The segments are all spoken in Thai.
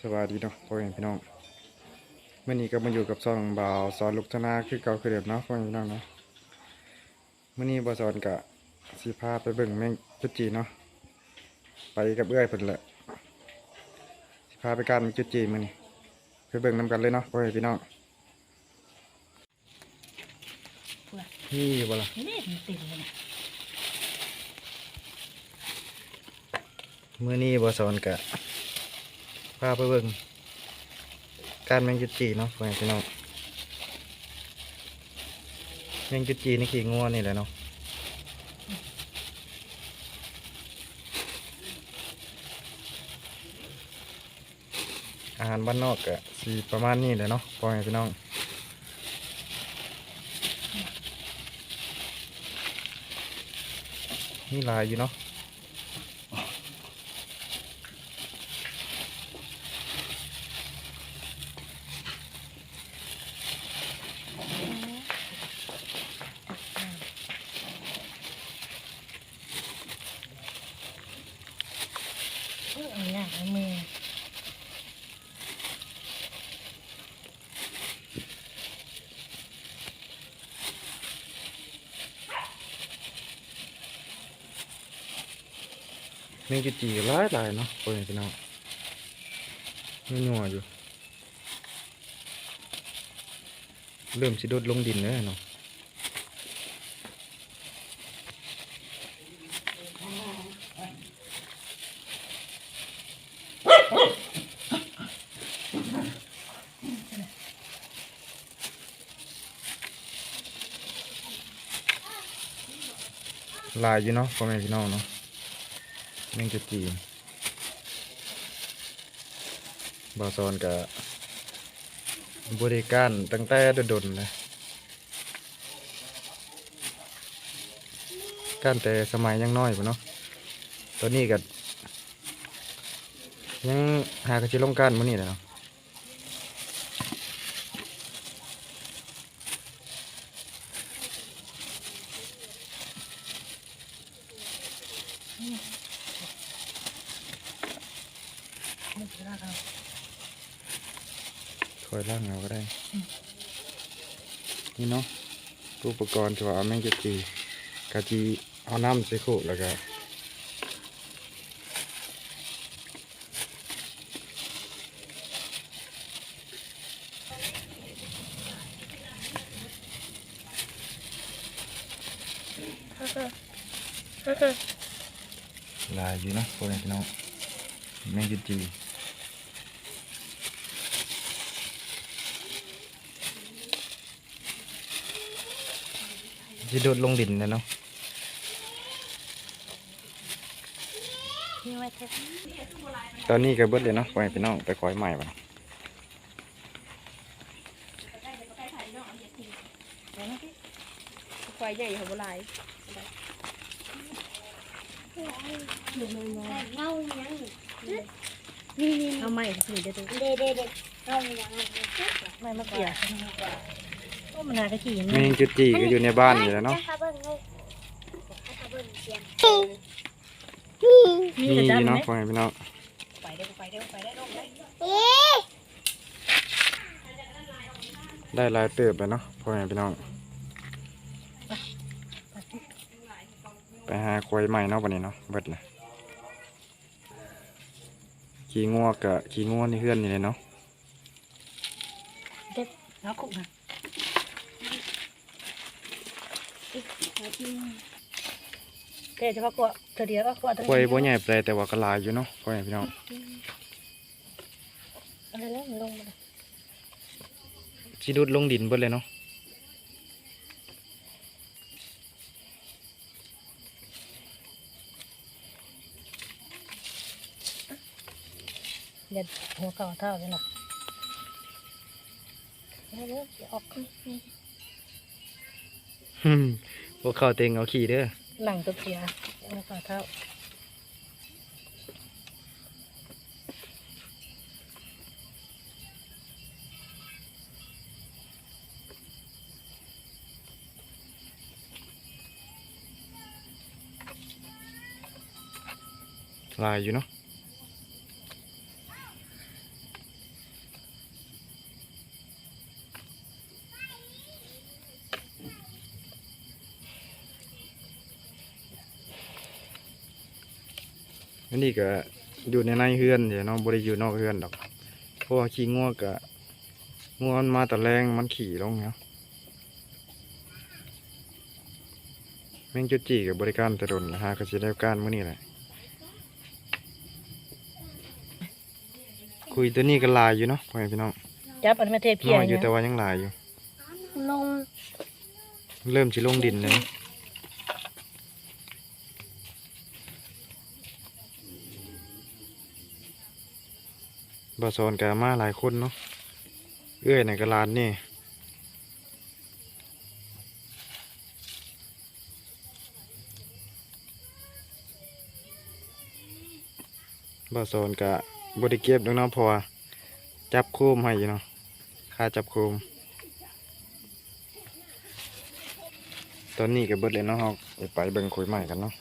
สวัสดีเนาะพ่อแม่พี่น้องเมื่อนี้ก็มาอยู่กับซองบ่าวสอนลูกธนาคือเก่าคือเดิมเนาะพ่อแม่พี่น้องเนาะเมื่อนี้บ่าวสอนกะสิพาไปเบิ่งแมงจุดจีเนาะไปกับเอื้อยเพิ่นแหละสิพาไปการแมงจุดจีมื้อนี้ไปเบิ่งนํกันเลยเนาะพ่อแม่พี่น้องนี่บ่ล่ะนี่มันติ่มเลยนะมื้อนี้บ่าวสอนกะ พาไปเบิ่งการแมงจุดจีเนาะพ่อแม่พี่น้องแมงจุดจีนี่ขี้งัวนี่แหละเนาะอาหารบ้านนอกก็สีประมาณนี้เลยเนาะพ่อแม่พี่น้องนี่ลายอยู่เนาะ เออเอาหน้าเอามือ แมงจีจีหลายหลายเนาะพ่อแม่พี่น้องนี่นัวอยู่ เริ่มสิโดดลงดินแล้วเนาะลายอยู่เนาะพ่อแม่พี่น้องเนาะ แมงจุดจีนบาซอนกับบริการตั้งแต่ดนๆนะการแต่สมัยยังน้อยพุ่นเนาะตอนนี้กับยังหากระชิลงการมันนี่แหละเนาะ มือเราเอา คอยล่างเอาก็ได้ นี่เนาะอุปกรณ์ที่ว่าเอาแมงจุดจีกะจีเอาน้ำใส่โคกแล้วก็ลายอยู่เนาะพ่อแม่พี่น้องแมงจุดจี จะโดดลงดินนะเนาะทิ้งไว้เถอะตอนนี้ก็เบิดเลยเนาะพ่อแม่พี่น้องไปคอยใหม่ป่ะควายใหญ่ของโบราณเงายังเอาไม้ถือเดี๋ยวตัวเด็ดเด็ดเด็ดเงายังไม้มะเขือโอ้มันนากระขี่แมงจุดจีก็อยู่ในบ้านอยู่แล้วเนาะถ้าเบิ่งงูถ้าเบิ่งเสียงมีมีแต่อยู่ดำไหมเนาะพ่อแม่พี่น้องไปได้ไปได้ไปได้ลงได้เอ๊ะได้หลายเติบแล้วเนาะพ่อแม่พี่น้องไปหาควายใหม่เนาะวันนี้เนาะเบิดเลยขี่งัวกะขี่งัวนี่เพื่อนนี่เลยเนาะเด็ดเอาคุกมา เด็ดเฉพาะกลัวเธอเดียวก็กลัวตัวควายบ่ใหญ่แปลแต่ว่าก็หลายอยู่เนาะพ่อแม่พี่น้องอะไรแล้วมันลงมาเลยสิดุดลงดินเบิดเลยเนาะเด็ดหัวเก่าเท่าเลยหรอกเร็วๆอย่าออกฮึ่ม พวกเขาเต็งเอาขี่เด้อหลังตัวเสียหัวเก่าเท่าหลายอยู่เนาะ นนี้ก็อยู่ในในเฮือนเดี๋ยวเนาะบ่ได้อยู่นอกเฮือนดอก เพราะว่าขี้งัวก็งัวมันมาแต่แรงมันขี่ลงเนาะแม่งจุดจีกับบริการแต่ดนนะฮะก็สิได้การมื้อนี้แหละ คุยตัวนี้ก็หลายอยู่เนาะพ่อแม่พี่น้องจับอันมาเทเพียน้งอยอยู่เนี่ยแต่ว่ายังหลายอยู่ ลง เริ่มสิลงดินเลย บาซอนกามาหลายคนเนาะ เอื้อยในกระลานนี่บาซอนกะบริเก็บดอกเนาะเพราะว่าจับโคมให้อยู่เนาะค่าจับโคม ตอนนี้ก็เบิดเลยเนาะเฮาไปไปเบิ่งคุยใหม่กันเนาะ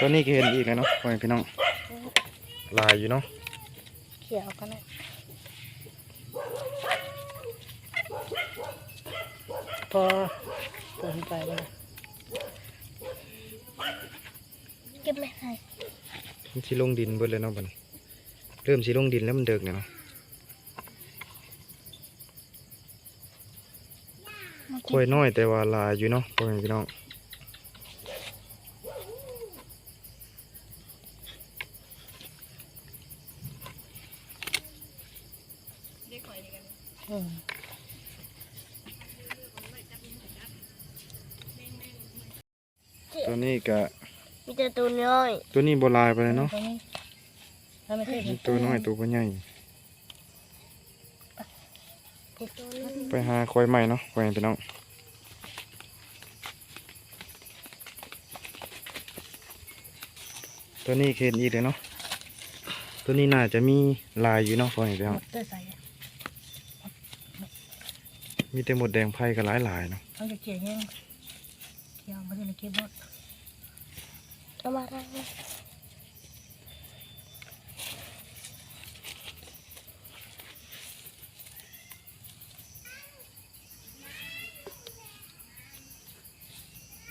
ตอนนี้ก็เห็นอีกแล้วเนาะพ่อแม่พี่น้องลายอยู่เนาะเขี่ยเอากันนะพอเติมไปเลยเก็บไม่ใส่มันสิลงดินเบิดเลยเนาะบัดนี้เริ่มสิลงดินแล้วมันเดึกเนี่ยเนาะคุยน้อยแต่ว่าลายอยู่เนาะพ่อแม่พี่น้อง อืม ตัวนี้ก็มีแต่ตัวน้อย ตัวนี้บ่ลายไปเลยเนาะตัวนี้ถ้าไม่เทเพียงตัวน้อยตัวบ่ใหญ่ตัวน้อยไปหาคอยใหม่เนาะคอยพี่น้องตัวนี้เคนอีกเลยเนาะตัวนี้น่าจะมีลายอยู่เนาะคอยพี่น้องเตอใส่มีแต่หมดแดงไผ่ก็หลายหลายๆเนาะ เดี๋ยยังเขี่ยไม่ได้เลยเก็บหมดเอามาทางนี้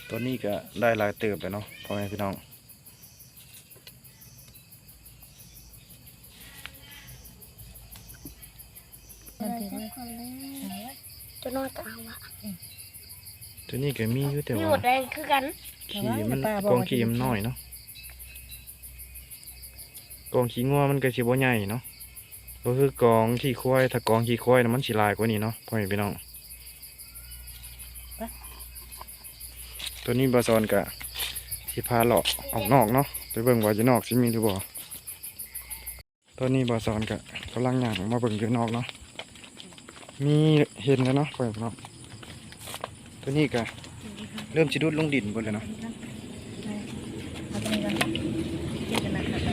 ตัวนี้ก็ได้ลายเติบเลยเนาะพ่อแม่พี่น้อง นี้ก็มีอยู่แต่มีหมว่าดแรงคือกัน ขี้มันกองขี้มันน้อยเนาะกองขี้งัวมันก็สิบ่ใหญ่เนาะก็คือกองขี้ควายถ้ากองขี้ควายน่ะมันสิหลายกว่านี้เนาะพ่อแม่พี่น้องตัวนี้บาซอนกะสิพาเลาะออกนอกเนาะไปเบิ่งว่าจะนอกสิมีหรือบ่ตัวนี้บาซอนกะกำลังย่างมาเบิ่งอยู่นอกเนาะมีเห็นแล้วเนาะพ่อแม่พี่น้อง ตัวนี้กะเริ่มสิดุดลงดินเบิดเลยเนาะเอาตัวนี้กันเก็บกันนะครับไป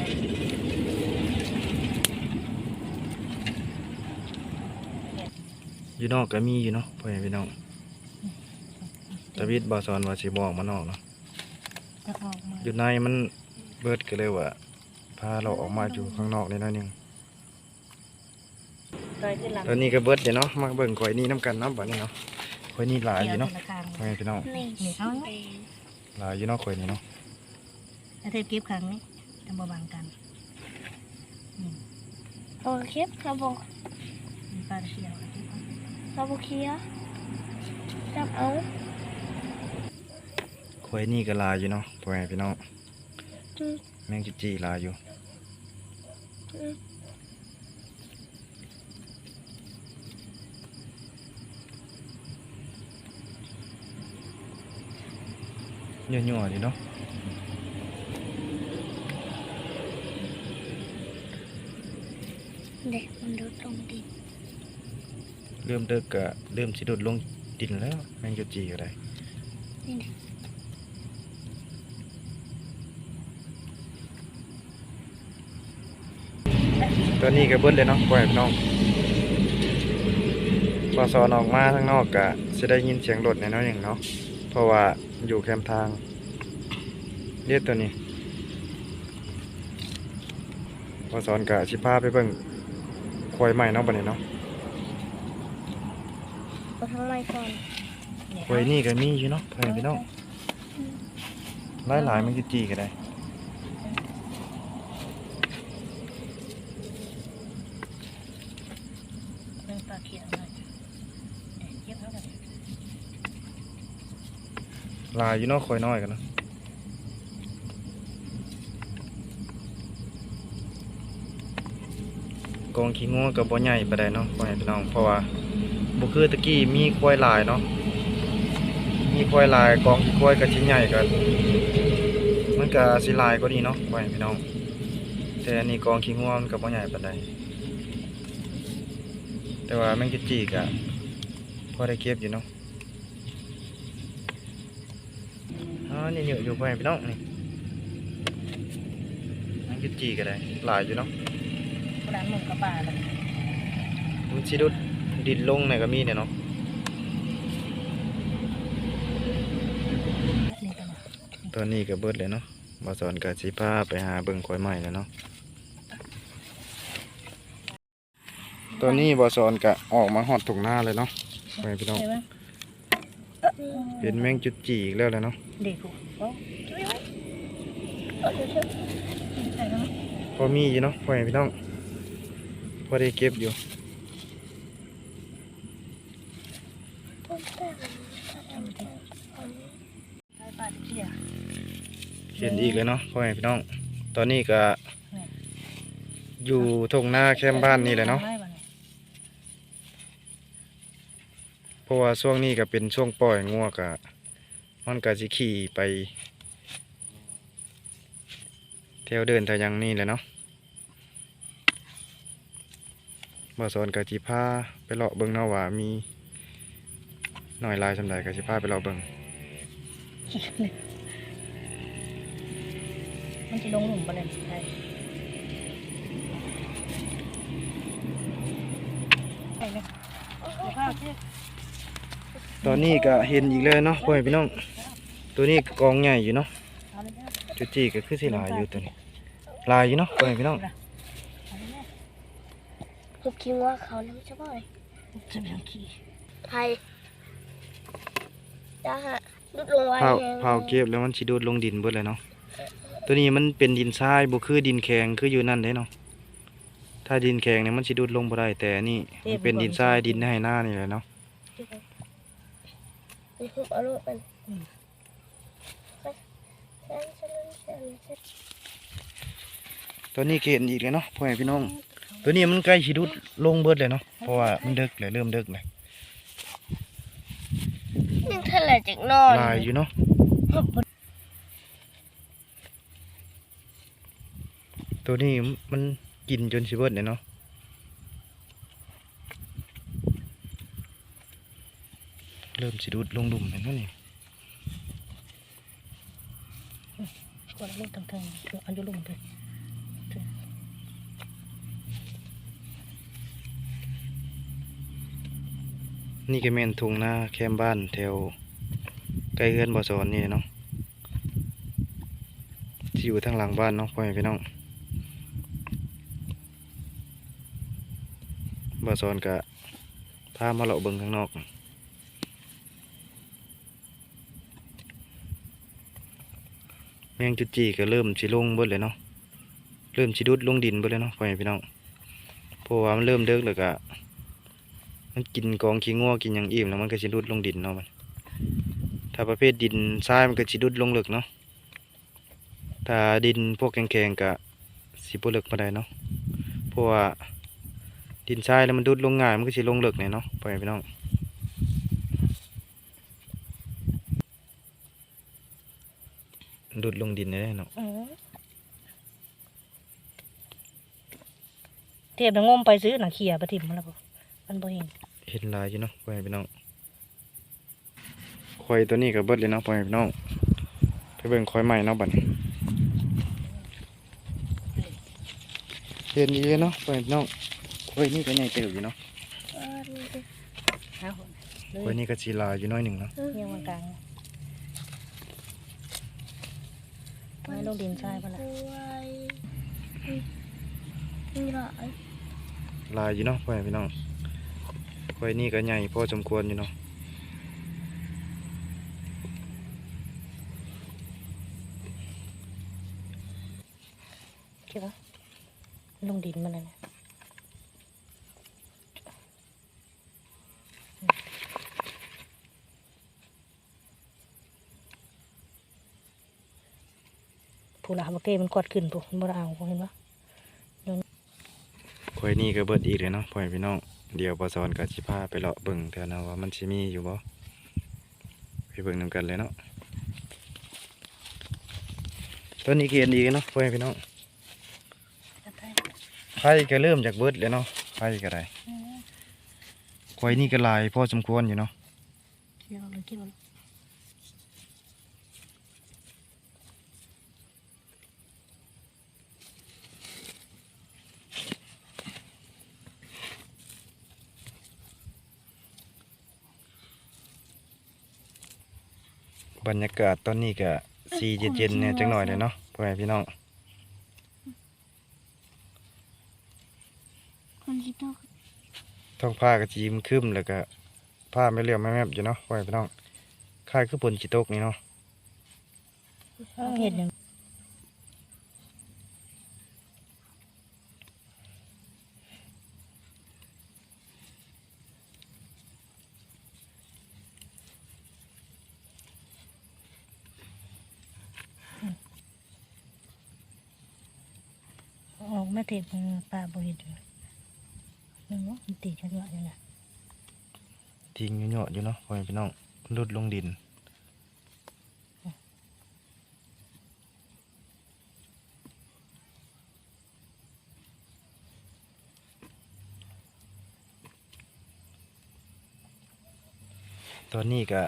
อยู่นอกก็มีอยู่เนาะพ่อแม่พี่น้องตะวิดบาซอนว่าสิบออกมานอกเนาะจะออกมาอยู่ในมันเบิดก็เลยว่าพาเราออกมาอยู่ข้างนอกนิดหน่อยหนึงซอยขึ้นหลังตอนนี้ก็เบิดเดี๋ยวเนาะมาเบิ่งข่อยนี่น้ำกันเนาะบัดนี้เนาะ ข่อยนี่หลายอยู่เนาะแปลงพี่น้องนี่นี่เอาไว้หลายอยู่เนาะข่อยนี่เนาะแล้วเทปเก็บครั้งนี้จะมาบังกันโอเคครับผมมีปลาเขียวครับโอเคอะจับเอาข่อยนี่ก็ลายอยู่เนาะพ่อแม่พี่น้องอืมแมงจิจีลายอยู่ อืม ยั่วๆดิเนาะเด็กมันโดดลงดินเริ่มเด็กก็เริ่มสิโดดลงดินแล้วแมงจิจีก็ได้นี่นะตอนนี้ก็เบิดเลยเนาะพ่อแม่พี่น้องพอสอนออกมาข้างนอกก็สิได้ยินเสียงรถแน่นอนอย่างเนาะเพราะว่า อยู่แคมป์ทางเรียกตัวนี้พอสอนก็สิพาไปเบิ่งควายใหม่เนาะบัดนี้เนาะเอาทั้งไม้ก่อนเนี่ยควายนี่ก็มีอยู่เนาะพ่อแม่พี่น้องหลายหลายๆมันคือจีก็ได้ เรื่องปลาเขียวเลยเย็บเท่ากัน ห ลายอยู่นาะคอยน้อยกันเนาะกองขี้งัวกับบ่ใหญ่ปานใดเนาะพ่อแม่พี่น้องเพราะว่าบ่คือตะกี้มีควายลายเนาะมีควายลายกองขี้ควายก็สิใหญ่ก็มันก็สิหลายกว่านี้เนาะพ่อแม่พี่น้อง แต่อันนี้กองขี้งัวมันก็บ่ใหญ่ปานใดแต่ว่าแมงจิจีก็พอได้เก็บอยู่เนาะ อ๋อนี่อยู่อยู่พ่อแม่พี่น้องนี่นั่นคือจีก็ได้หลายอยู่เนาะร้านหมูกระปลาเลยมันสิดุดดินลงในก็มีเนี่ยเนาะนี่กันนะตอนนี้ก็เบิดเลยเนาะบ่สอนก็สิพาไปหาเบิ่งควายใหม่แล้วเนาะตอนนี้บ่สอนก็ออกมาฮอดถุงหน้าเลยเนาะพ่อแม่พี่น้องใช่ไหม เห็นแมงจุดจีอีกแล้วเลยเนาะเด็กกูโอ้เอาเดี๋ยวเถอะใช่ไหมพอมีอยู่เนาะพ่อแม่พี่น้องพอได้เก็บอยู่เคียนเห็นอีกเลยเนาะพ่อแม่พี่น้อง ตอนนี้ก็อยู่ทุ่งนาแคมบ้านนี่แหละเนาะ ได้ปะย เพราะ ว่าช่วงนี้ก็เป็นช่วงปล่อยงัวกะมันก็สิขี่ไปเที่ยวเดินทางยังนี่แหละเนาะบ่สอนกะจิพาไปเลาะเบิ่งเนาะว่ามีหน่อยลายสำใดกะจิพาไปเลาะเบิ่งมันจะลงหลุมปะเนี่ยใช่ไหมเอาข้าวเที่ย ตอนนี้ก็เห็นอีกเลยเนาะพ่อแม่พี่น้อง ตัวนี้กองใหญ่อยู่เนาะเอาเลยนะจุดจีก็คือสิหลายอยู่ตัวนี้หลายอยู่เนาะพ่อแม่พี่น้องเอาเลยนะหุบคิดว่าเขาน้ำจะบ่อยจะไปเอาขี้ไทยจ้าฮะลุดลงไว้เผาแรงเผาเก็บแล้วมันสิโดดลงดินเบิดเลยเนาะ ตัวนี้มันเป็นดินทรายบ่คือดินแข็งคืออยู่นั่นเด้เนาะ ถ้าดินแข็งเนี่ยมันสิดูดลงบ่ได้แต่อันนี่มันเป็นดินทรายดินให้หน้านี่แหละเนาะ นี่หุบเอาลูกมันตัวนี้ก็เห็นอีกเลยเนาะพ่อแม่พี่น้อง ตัวนี้มันใกล้สิดูดลงเบิดเลยเนาะเพราะว่ามันดึกเลยเริ่มดึกเลยยังทะเลจากนอนลายอยู่เนาะตัวนี้มันกินจนสิเบิดเลยเนาะ เริ่มสิดูดลงดุ่มเห็นไหมนี่กดลูกทั้งๆถูกอันยุลุมไปนี่ก็แม่นทุ่งนาแคมป์บ้านแถวใกล้เฮือนบ่อสอนนี่เนาะที่อยู่ทางหลังบ้านเนาะพ่อแม่พี่น้องบ่อสอนก็พามาเลาะเบิ่งข้างนอก แมงจุดจีก็เริ่มสิลงเบิดเลยเนาะเริ่มสิดุดลงดินเบิดเลยเนาะพ่อแม่พี่น้องเพราะว่ามันเริ่มเดิกแล้วก็มันกินกองขี้งัวกินอย่างอิ่มแล้วมันก็สิดุดลงดินเนาะมันถ้าประเภทดินทรายมันก็สิดุดลงลึกเนาะถ้าดินพวกแข็งๆก็สิบ่ลึกปานใดเนาะเพราะว่าดินทรายแล้วมันดุดลงง่ายมันก็สิลงลึกแน่เนาะพ่อแม่พี่น้อง ดุดลงดินได้เนาะเทียบน้งมไปซื้อหนังเขียปะทิมมาแล้วบ่มันบ่เห็นเห็นหลายอยู่เนาะพ่อแม่พี่น้องควายตัวนี้ก็เบิดเลยเนาะพ่อแม่พี่น้องไปเบิ่งควายใหม่เนาะบัดนี้เห็นดีเลยเนาะพ่อแม่พี่น้องควายนี่ก็ใหญ่เติบอยู่เนาะอ่านี่ดิเอาเลควายยนี่ก็สีลายอยู่น้อยหนึ่งเนาะเงี้ยงกลาง ไม่ลงดินใช่ปะล่ะลายอยู่เนาะพ่อพี่น้องค่อยนี่ก็ใหญ่พ่อจมควรอยู่เนาะใช่าลงดินมันนะ นะผู้ละบักเก้มันกอดขึ้นปุ๊มันบ่ได้เอาเห็นปะคอยนี่ก็เบิดอีกเลยเนาะพ่อแม่พี่น้องเดี๋ยวบอสอนกับสิพาไปเลาะเบิ่งแถวนั้นว่ามันสิมีอยู่บ่ไปเบิ่งนำกันเลยเนาะต้นนี้เกียนดีเนาะพ่อแม่พี่น้องไฟก็เริ่มจากเบิดเลยเนาะไฟก็ได้คอยนี่ก็หลายพอสมควรอยู่เนาะคิดเอาเลยคิดเอาเบรรยากาศตอนนี้ก็สีเย็นๆเนี่ยจังหน่อยเลยเนาะพ่อแม่พี่น้องคนที่ต้องท้องผ้าก็จีมครึ้มแล้วก็ผ้าไม่เหลี่ยมไม่แมบอยู่เนาะพ่อแม่พี่น้องคล้ายคือฝนจิตกนี่เนาะเอาเห็ดหนึ่งออกมาเต็มปลาบริดนึกว่ามันตีกันเยอะเลยนะทิ้งเหยาะๆอยู่เนาะพ่อแม่พี่น้องลุดลงดินตอนนี้ก็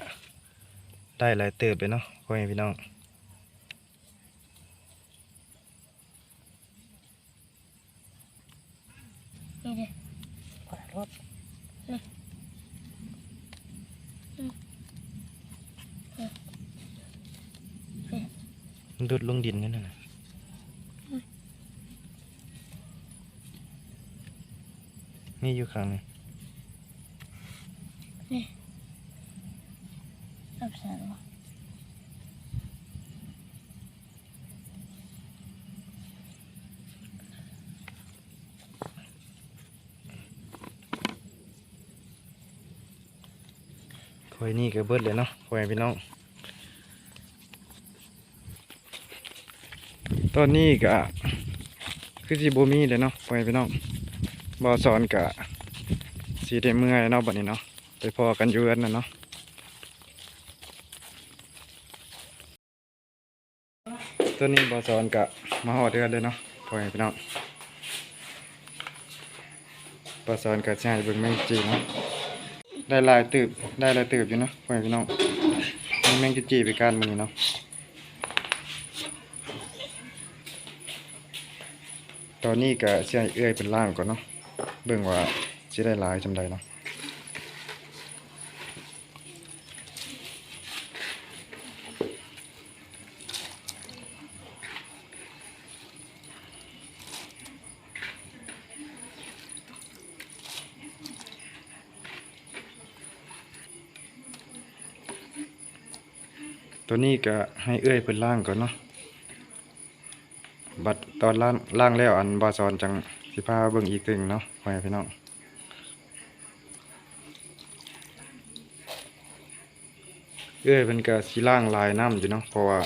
ได้หลายเติบเลยเนาะพ่อแม่พี่น้อง นี่เลย ขวารถ ลุดลงดินนั่นน่ะนี่อยู่ข้างนี้รับสารวะคอยนี่ก็เบิดเลยเนาะพ่อแม่พี่น้อง ตอนนี้ก็คือสิบ่มีเลยเนาะพ่อแม่พี่น้องบ่สอนก็สิได้เมื่อยเนาะบัดนี้เนาะไปพอกันอยู่กันนะเนาะตอนนี้บ่สอนก็มาฮอดเดือนเลยเนาะพ่อแม่พี่น้องบ่สอนก็สิให้เบิ่งแม่งจีเนาะได้ลายตืบได้ลายตืบอยู่เนาะพ่อแม่พี่น้องมีแมงจีจีไปการมันนี่เนาะ อนนี้ก็เสียเอื้อยเป็นล่างก่อนเนาะเบิ่งว่าสิได้ลายจำใดเนาะตัวนี้ก็ให้เอื้อยเป็นล่างก่อนเนาะ บัดตอนล่างล่างแล้วอันบาซอนจังสิพาเบิ่งอีกตึงเนาะพ่อแม่พี่น้องเอ้ยเป็นก็สิล่างลายน้ำอยู่เนาะเพราะว่า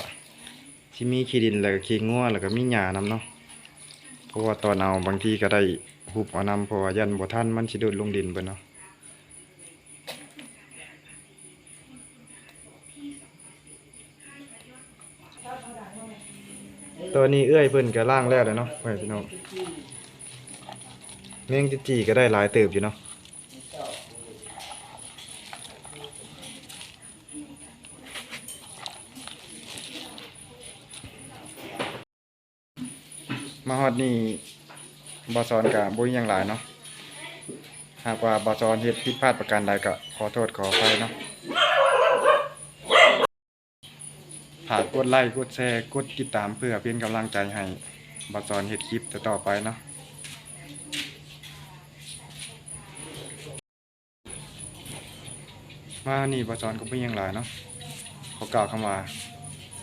สิมีขี้ดินแล้วก็ขี้งัวแล้วก็มีหญ้านํเนาะเพราะว่าตอนเอาบางทีก็ได้หุบเอานํเพราะว่ายันบ่ทันมันสิโดดลงดินเบิดเนาะ ตัวนี้เอื้อยเพิ่นก็ล่างแล้วเลยเนาะพ่อแม่พี่น้องเมงจิจีก็ได้หลายเติบอยู่เนาะมาฮอดนี่บอสอนกับบุญยังหลายเนาะหากว่าบอสอนเฮ็ดผิดพลาดประการใดก็ขอโทษขออภัยเนาะากกดไลค์กดแชร์กดติดตามเพื่อเป็นกำลังใจให้บาสอนเห็ดคลิปต่อไปเนาะมานี่บาสอนก็ไม่ยังหลายเนาะขอกล่าวคำว่า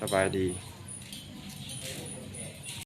สบายดี